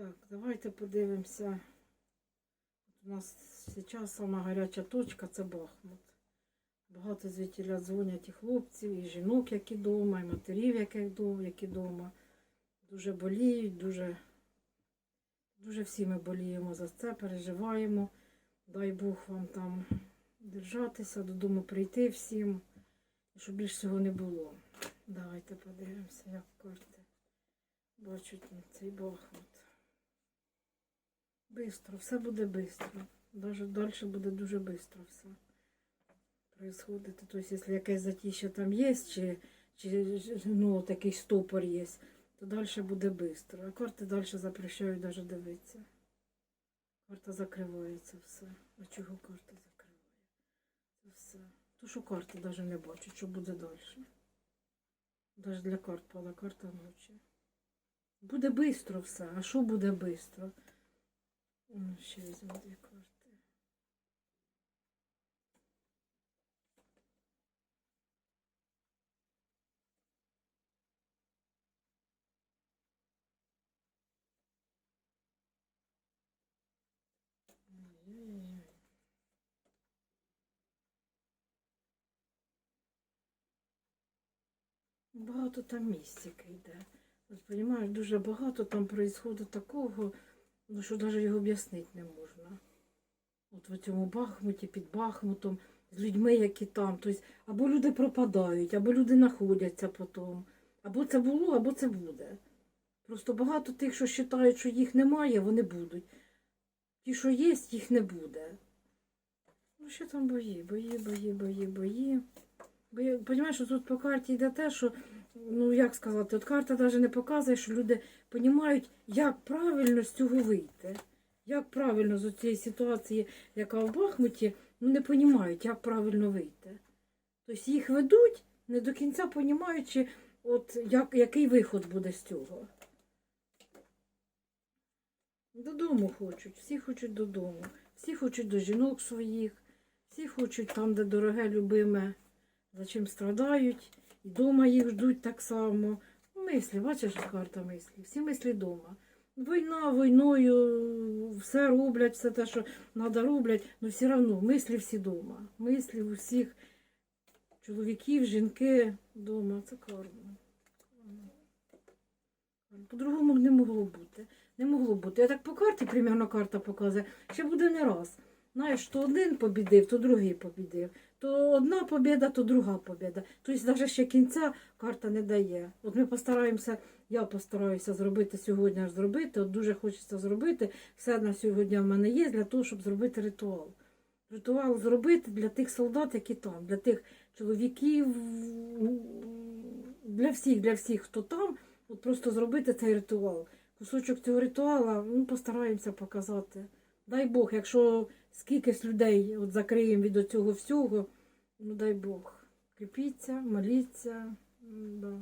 Так, давайте подивимося. От У нас зараз сама гаряча точка це Бахмут. Багато звідтіля дзвонять і хлопців, і жінок, які вдома, і матерів, які вдома. Дуже боліють, дуже, дуже всі ми боліємо за це, переживаємо. Дай Бог вам там держатися, додому прийти всім, щоб більш цього не було. Давайте подивимося, як карти бачать цей Бахмут. Бистро, все буде бистро. Даже далі буде дуже бистро все происходити. Тобто, якщо якесь затіще там є, чи, чи ну, такий стопор є, то далі буде бистро. А карти далі запрещають навіть дивитися. Карта закривається все. А чого карта закриває? Це все. То що карти навіть не бачать, що буде далі. Навіть для карт пала карта ночі. Буде бистро все. А що буде бистро? М, Ще візьму дві карти. Багато там містики йде. От, розумієш, дуже багато там происходить такого, ну, що навіть його об'яснити не можна. От в цьому Бахмуті, під Бахмутом, з людьми, які там. Тобто, або люди пропадають, або люди знаходяться потім. Або це було, або це буде. Просто багато тих, що вважають, що їх немає, вони будуть. Ті, що є, їх не буде. Ну, що там бої? Бої, бої, бої, бої. Бо розумієш, що тут по карті йде те, що, ну як сказати, от карта навіть не показує, що люди розуміють, як правильно з цього вийти. Як правильно з цієї ситуації, яка в Бахмуті, ну не розуміють, як правильно вийти. Тобто їх ведуть, не до кінця розуміючи, от як, який виход буде з цього. Додому хочуть, всі хочуть додому, всі хочуть до жінок своїх, всі хочуть там, де дороге, любиме, за чим страдають, дома їх ждуть так само. Мислі, бачиш, карта мислі, всі мислі дома. Війна війною, все роблять, все те, що треба роблять, але все одно мислі всі дома. Мислі всіх чоловіків, жінки вдома. Це карма. По-другому не могло бути. Не могло бути. Я так по карті, примерно карта показує, ще буде не раз. Знаєш, то один побідив, то другий побідив. То одна побіда, то друга побіда. Тобто навіть ще кінця карта не дає. От ми постараємося, я постараюся зробити сьогодні аж зробити. От дуже хочеться зробити. Все на сьогодні в мене є для того, щоб зробити ритуал. Ритуал зробити для тих солдат, які там, для тих чоловіків, для всіх, для всіх, хто там. От просто зробити цей ритуал. Кусочок цього ритуала ну, постараємося показати. Дай Бог, якщо скількись людей от закриємо від цього всього, ну дай Бог. Кріпіться, моліться. Да.